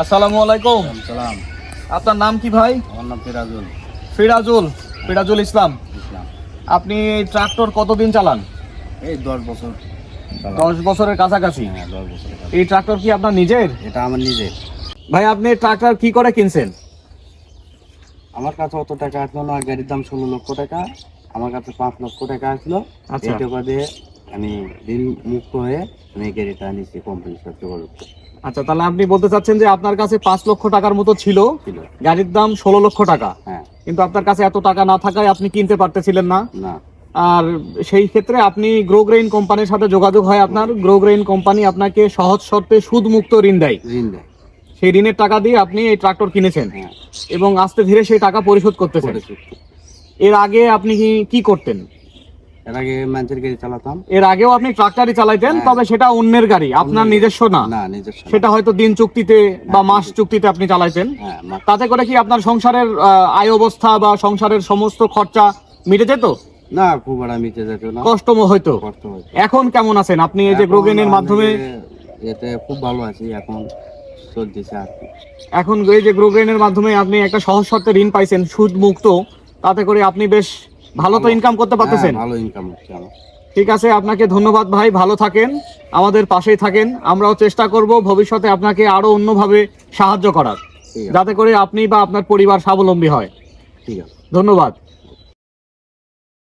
আসসালামু আলাইকুম। সালাম আপনার নাম কি ভাই? আমার নাম ফিরাজুল। ফিরাজুল ফিরাজুল ইসলাম। ইসলাম। আপনি ট্রাক্টর কতদিন চালান? এই দশ বছর দশ বছরের কাছাকাছি? হ্যাঁ এই ট্রাক্টর কি আপনার নিজের? এটা আমার নিজের। ভাই আপনি ট্রাক্টর কি করে কিনছেন? আমার কাছে অত টাকা আসলো না গাড়ির দাম ষোলো লক্ষ টাকা আমার কাছে পাঁচ লক্ষ টাকা আসলো। আচ্ছা। এই টাকা দিয়ে আমি ঋণ মুক্ত হয়ে আমি এই গাড়িটা নিচ্ছি কোম্পানি সত্য আচ্ছা তাহলে আপনি বলতে চাচ্ছেন যে আপনার কাছে পাঁচ লক্ষ টাকার মতো ছিল গাড়ির দাম ষোলো লক্ষ টাকা। হ্যাঁ। কিন্তু আপনার কাছে এত টাকা না থাকায় আপনি কিনতে পারতেছিলেন না। না। আর সেই ক্ষেত্রে আপনি গ্রোগ্রেইন কোম্পানির সাথে যোগাযোগ হয় আপনার। গ্রোগ্রেইন কোম্পানি আপনাকে সহজ শর্তে সুদ মুক্ত ঋণ দেয়। ঋণ দেয়। সেই ঋণের টাকা দিয়ে আপনি এই ট্রাক্টর কিনেছেন। হ্যাঁ। এবং আস্তে ধীরে সেই টাকা পরিশোধ করতেছেন। এর আগে আপনি কি করতেন? এর আগে মানুষের গাড়ি চালাতাম। এর আগেও আপনি ট্রাক্টরই চালাইতেন হ্যাঁ। তবে সেটা অন্যের গাড়ি আপনার নিজস্ব না। না নিজস্ব সেটা হয়তো দিন চুক্তিতে বা মাস চুক্তিতে আপনি চালাইতেন। হ্যাঁ তাতে করে কি আপনার সংসারের আয় অবস্থা বা সংসারের সমস্ত খরচা মিটে যেত? না খুব একটা মিটে যেত না। কষ্ট হয়তো এখন কেমন আছেন? আপনি এই যে গ্রোগেনের মাধ্যমে এতে খুব ভালো আছি এখন চলতেছে আর এখন এই যে গ্রোগ্রেনের মাধ্যমে আপনি একটা সহজ শর্তে ঋণ পাইছেন সুদ মুক্ত তাতে করে আপনি বেশ ভালো তো ইনকাম করতে পারতেছেন? হ্যাঁ, ভালো ইনকাম হচ্ছে আমার ঠিক আছে আপনাকে ধন্যবাদ ভাই ভালো থাকেন আমাদের পাশেই থাকেন আমরাও চেষ্টা করব ভবিষ্যতে আপনাকে আরও অন্যভাবে সাহায্য করার যাতে করে আপনি বা আপনার পরিবার স্বাবলম্বী হয়। ঠিক আছে। ধন্যবাদ।